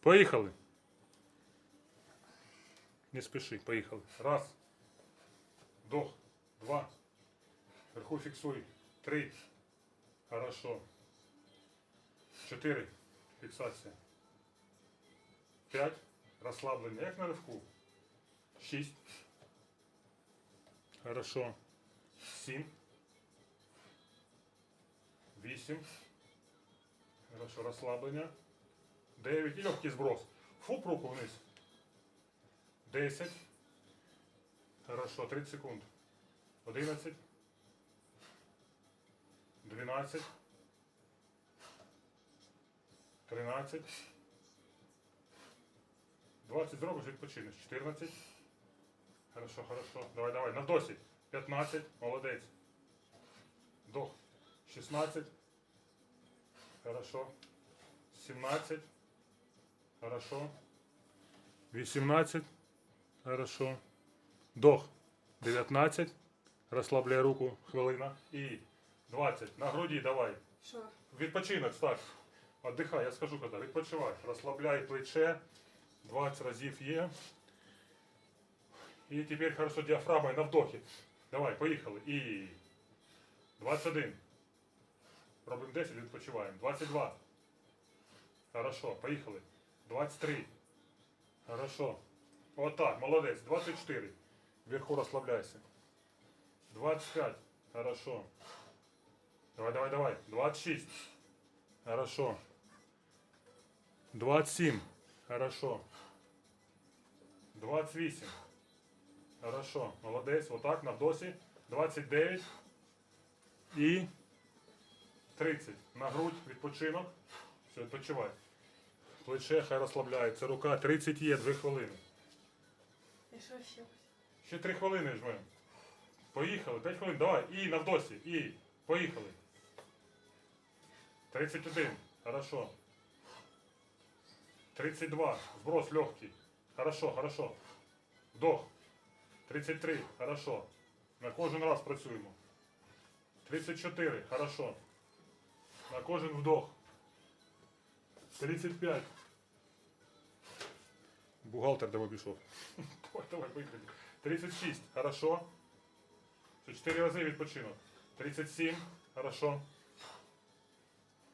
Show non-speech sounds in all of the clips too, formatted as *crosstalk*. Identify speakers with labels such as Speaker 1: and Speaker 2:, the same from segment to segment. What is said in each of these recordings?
Speaker 1: Поїхали. Не спіши, поїхали. Раз. Вдох. Два. Вверху фіксуй. Три. Хорошо. Чотири. Фіксація. П'ять. Розслаблення. Як на ривку. Шість. Хорошо. Сім. Вісім. Хорошо, розслаблення. Дев'ять. І легкий зброс. Фуп руку вниз. Десять. Хорошо, 30 секунд. Одинадцять. Дванадцять. Тринадцять. Двадцять зробиш, відпочинеш. Чотирнадцять. Хорошо, хорошо. Давай, давай. На вдосі. 15. Молодець. Вдох. 16. Хорошо. 17. Хорошо. 18. Хорошо. Вдох. 19. Розслабляй руку. Хвилина. І 20. На груді давай.
Speaker 2: Що?
Speaker 1: Відпочинок, став. Отдихай, я скажу коли. Відпочивай. Розслабляй плече. 20 разів є. І тепер хорошо діафрагмою на вдохі. Давай, поїхали. І 21. Робимо 10, відпочиваємо. 22. Хорошо, поїхали. 23. Хорошо. Отак, молодець. 24. Вверху розслабляйся. 25. Хорошо. Давай, давай, давай. 26. Хорошо. 27. Хорошо. 28. Хорошо. Молодець. Отак, на вдосі. 29. І 30. На грудь, відпочинок. Все, відпочивай. Плече хай розслабляється. Рука 30 є, 2 хвилини.
Speaker 2: І що ще?
Speaker 1: Ще 3 хвилини жмемо. Поїхали. 5 хвилин. Давай. І на вдосі. І. Поїхали. 31. Хорошо. 32. Сброс легкий. Хорошо, хорошо. Вдох. 33. Хорошо. На кожен раз працюємо. 34. Хорошо. На кожен вдох. 35. Бухгалтер давай пішов. *laughs* Давай, давай, поїхали. 36. Хорошо. Все, 4 рази відпочинок. 37. Хорошо.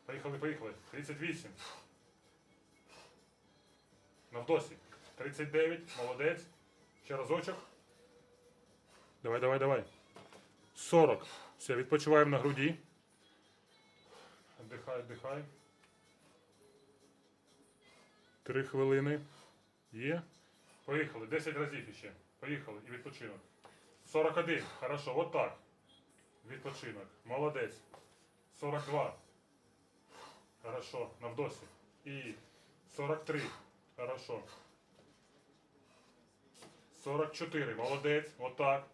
Speaker 1: Поїхали, поїхали. 38. На вдосі. 39. Молодець. Ще разочок. Давай, давай, давай. 40. Все, відпочиваємо на груді. Дихай, дихай. Три хвилини. Є. Поїхали. 10 разів іще. Поїхали. І відпочинок. 41. Хорошо. От так. Відпочинок. Молодець. 42. Хорошо. На вдосі. І 43. Хорошо. 44. Молодець. Вот так.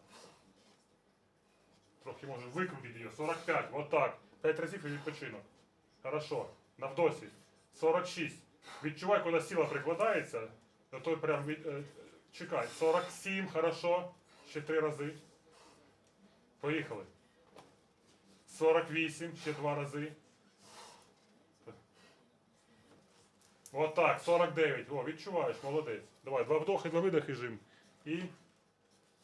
Speaker 1: Трохи може викрутити її. 45. Вот так. 5 разів і відпочинок. Хорошо. На вдосі. 46. Відчувай, коли сила прикладається. Той прям від, е, чекай. 47. Хорошо. Ще 3 рази. Поїхали. 48. Ще 2 рази. Вот так, 49. О, відчуваєш, молодець. Давай, два вдохи, два видохи жим. І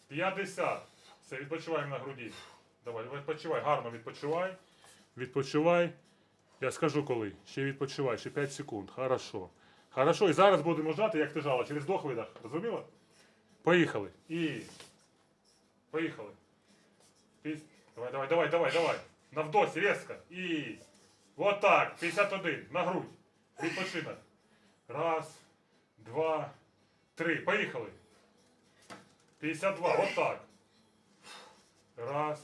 Speaker 1: 50. Все, відпочиваємо на груді. Давай, відпочивай, гарно відпочивай. Відпочивай. Я скажу коли. Ще відпочивай, ще 5 секунд. Хорошо. Хорошо, і зараз будемо жати, як ти жала, через вдох видох. Розуміла? Поїхали. І. Поїхали. Піс- Давай, давай, давай, давай, давай. На вдосі, різко. І. Вот так. 51. На грудь. Відпочинок. Раз, два, три. Поїхали. 52. Вот так. Раз,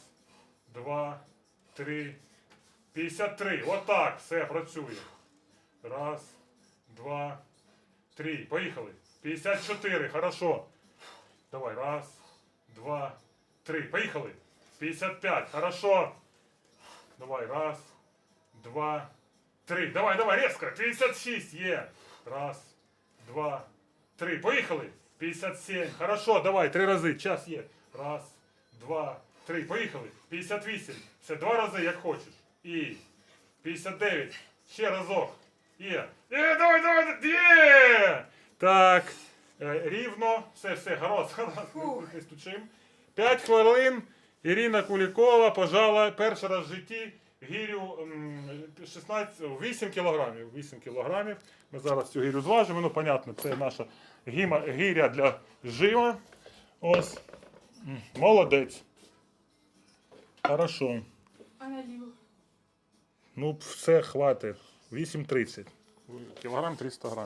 Speaker 1: два, три. 53. Вот так. Все, працює. Раз, два, три. Поїхали. 54. Хорошо. Давай. Раз, два, три. Поїхали. 55. Хорошо. Давай. Раз, два, три. Давай, давай, резко. 56 є. Раз, два, три. Поїхали. 57. Хорошо, давай, три рази. Час є. Раз, два, три. Поїхали. 58. Все, два рази, як хочеш. І 59. Ще разок. Є. Є, давай, давай, є! Так. Е, Рівно. Все, все, гаразд, гаразд. Стучим. 5 хвилин. Ірина Кулікова пожала перший раз в житті гірю 16, 8 кілограмів. 8 кілограмів. Ми зараз цю гірю зважимо. Ну, понятно, це наша гіма, гіря для жива. Ось. Молодець. Хорошо.
Speaker 2: А наліво.
Speaker 1: Ну, все, хватить. 8,30. Кілограм 300 грам.